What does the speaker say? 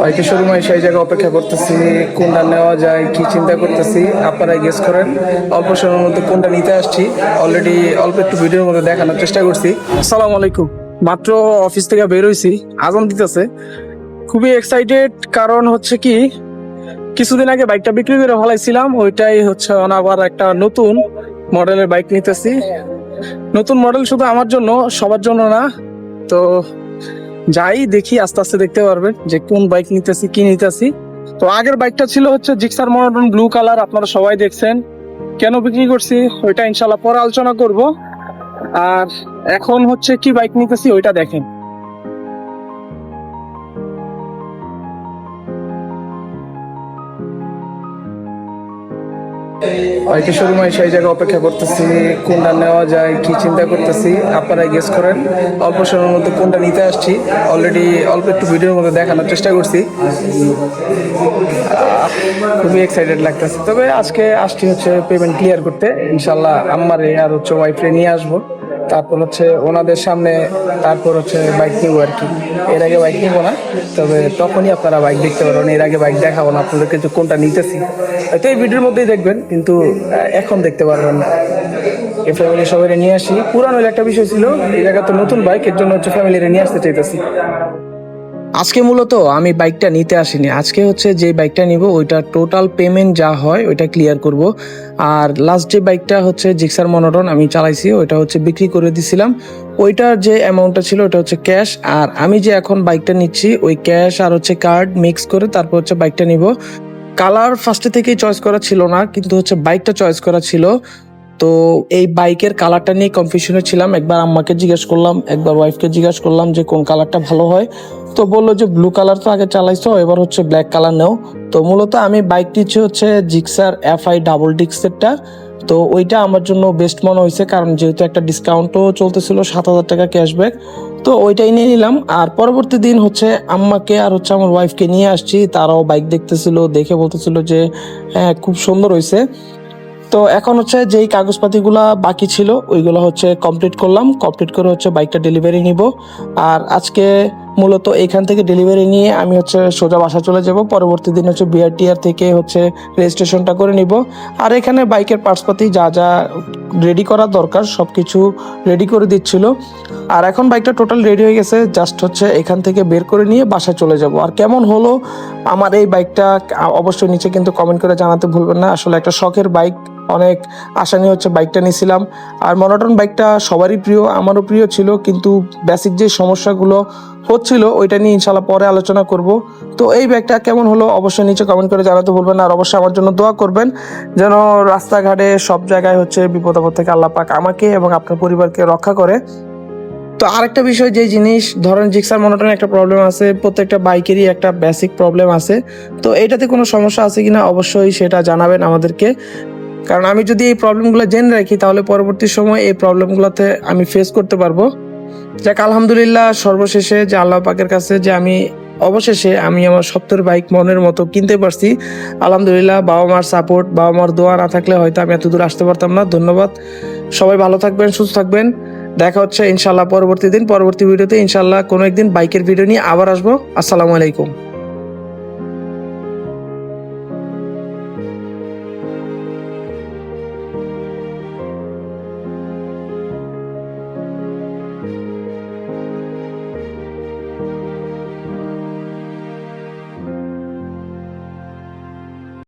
হয়তো শোরুমে সেই জায়গায় অপেক্ষা করতেছি, কোনটা নেওয়া যায়, কি চিন্তা করতেছি, আপনারা গেস করেন। অল্প সময়ের মধ্যে কোনটা নিতে আসছি অলরেডি অল্প একটু ভিডিওর মধ্যে দেখানোর চেষ্টা করছি। আসসালামু আলাইকুম। মাত্র অফিস থেকে বের হইছি, আজান দিতেছে। খুবই এক্সাইটেড কারণ হচ্ছে কি, কিছুদিন আগে বাইকটা বিক্রি করে ফেলাইছিলাম, ওইটাই হচ্ছে আবার একটা নতুন মডেলের বাইক নিতেছি। নতুন মডেল শুধু আমার জন্য, সবার জন্য না। তো যাই দেখি, আস্তে আস্তে দেখতে পারবেন যে কোন বাইক নিতেছি, কি নিতেছি। তো আগের বাইকটা ছিল হচ্ছে জিক্সার মনোটন ব্লু কালার আপনারা সবাই দেখছেন। কেন বিক্রি করছি? ওইটা ইনশাল্লাহ পরে আলোচনা করব। আর এখন হচ্ছে কি বাইক নিতেছি, ওইটা দেখেন। হয়তো শোরুমে সেই জায়গায় অপেক্ষা করতেছি, কোনটা নেওয়া যায়, কি চিন্তা করতেছি, আপনারা গেস করেন। অল্প সময়ের মধ্যে কোনটা নিতে আসছি। অলরেডি অল্প একটু ভিডিওর মধ্যে দেখানোর চেষ্টা করছি। খুবই এক্সাইটেড লাগতেছে। তবে আজকে আসছি হচ্ছে পেমেন্ট ক্লিয়ার করতে। ইনশাল্লাহ আমার আর হচ্ছে ওয়াইফে নিয়ে আসব। তারপর হচ্ছে ওনাদের সামনে, তারপর হচ্ছে বাইক নিবো আর কি। এর আগে বাইক নিবো না, তবে তখনই আপনারা বাইক দেখতে পারবেন। এর আগে বাইক দেখাবো না আপনাদের কিন্তু কোনটা নিতেছি। হয়তো এই ভিডিওর মধ্যেই দেখবেন, কিন্তু এখন দেখতে পারবেন না। এই ফ্যামিলি সবাই নিয়ে আসি। পুরানো একটা বিষয় ছিল এই জায়গা তো নতুন বাইক এর জন্য হচ্ছে ফ্যামিলিরে নিয়ে আসতে চাইতেছি। আজকে মূলত আমি বাইকটা নিতে আসিনি। আজকে হচ্ছে যে বাইকটা নিব, ওইটা টোটাল পেমেন্ট যা হয় ওইটা ক্লিয়ার করব। আর লাস্ট যে বাইকটা হচ্ছে জিক্সার মনোটন আমি চালাইছি, ওইটা হচ্ছে বিক্রি করে দিছিলাম। ওইটার যে অ্যামাউন্টটা ছিল ওটা হচ্ছে ক্যাশ আর আমি যে এখন বাইকটা নিচ্ছি, ওই ক্যাশ আর হচ্ছে কার্ড মিক্স করে তারপর হচ্ছে বাইকটা নিব। কালার ফার্স্টে থেকেই চয়েস করা ছিল না, কিন্তু হচ্ছে বাইকটা চয়েস করা ছিল। তো এই বাইকের কালারটা নিয়ে কনফিউশনে ছিলাম। একবার আম্মাকে জিজ্ঞেস করলাম, একবার ওয়াইফকে জিজ্ঞেস করলাম যে কোন কালারটা ভালো হয়। তো বলল যে ব্লু কালার তো আগে চালাইছো, এবার হচ্ছে ব্ল্যাক কালার নেও। তো মূলত আমি বাইক নিচ্ছি হচ্ছে জিক্সার এফ আই ডাবল ডিক্সেরটা তো ওইটা আমার জন্য বেস্ট মনে হয়েছে, কারণ যেহেতু একটা ডিসকাউন্টও চলতেছিল সাত হাজার টাকা ক্যাশব্যাক তো ওইটাই নিয়ে নিলাম। আর পরবর্তী দিন হচ্ছে আম্মাকে আর হচ্ছে আমার ওয়াইফকে নিয়ে আসছি। তারাও বাইক দেখতেছিল, দেখে বলতেছিল যে হ্যাঁ খুব সুন্দর হয়েছে। তো এখন হচ্ছে যেই কাগজপাতিগুলা বাকি ছিল, ওইগুলো হচ্ছে কমপ্লিট করলাম। কমপ্লিট করে হচ্ছে বাইকটা ডেলিভারি নিব। আর আজকে মূলত এখান থেকে ডেলিভারি নিয়ে আমি হচ্ছে সোজা বাসা চলে যাব। পরবর্তী দিন হচ্ছে বিআরটিআর থেকে হচ্ছে রেজিস্ট্রেশনটা করে নিব। আর এখানে বাইকের পার্টসপাতি যা যা রেডি করা দরকার সব কিছু রেডি করে দিচ্ছিল। আর এখন বাইকটা টোটাল রেডি হয়ে গেছে জাস্ট হচ্ছে এখান থেকে বের করে নিয়ে বাসায় চলে যাব। আর কেমন হলো আমার এই বাইকটা, অবশ্যই নিচে কিন্তু কমেন্ট করে জানাতে ভুলবেন না। আসলে একটা শখের বাইক, অনেক আশা নিয়ে হচ্ছে বাইকটা নিয়েছিলাম আর মনোটন বাইকটা সবারই প্রিয়, আমারও প্রিয় ছিল। কিন্তু বেসিক যে সমস্যাগুলো হচ্ছিল ওইটা নিয়ে ইনশাল্লাহ পরে আলোচনা করব। তো এই ব্যাগটা কেমন হলো অবশ্যই নিচে কমেন্ট করে জানাতে ভুলবেন আর অবশ্যই আমার জন্য দোয়া করবেন যেন রাস্তাঘাটে সব জায়গায় হচ্ছে বিপদ আপদ থেকে আল্লাহ পাক আমাকে এবং আপনার পরিবারকে রক্ষা করে। তো আরেকটা বিষয়, যে জিনিস, ধরেন জিক্সার মনোটনে একটা প্রবলেম আছে, প্রত্যেকটা বাইকেরই একটা বেসিক প্রবলেম আছে। তো এটাতে কোনো সমস্যা আছে কিনা অবশ্যই সেটা জানাবেন আমাদেরকে। কারণ আমি যদি এই প্রবলেমগুলো জেনে রাখি, তাহলে পরবর্তী সময় এই প্রবলেমগুলোতে আমি ফেস করতে পারব। যাক, আলহামদুলিল্লাহ, সর্বশেষে যে আল্লাহ পাকের কাছে যে আমি, অবশেষে আমি আমার সত্তর বাইক মনের মতো কিনতে পারছি। আলহামদুলিল্লাহ বাবা মার সাপোর্ট বাবা মার দোয়া না থাকলে হয়তো আমি এতদূর আসতে পারতাম না। ধন্যবাদ। সবাই ভালো থাকবেন, সুস্থ থাকবেন। দেখা হচ্ছে ইনশাল্লাহ পরবর্তী দিন। পরবর্তী ভিডিওতে ইনশাল্লাহ কোনো একদিন বাইকের ভিডিও নিয়ে আবার আসব। আসসালামু আলাইকুম।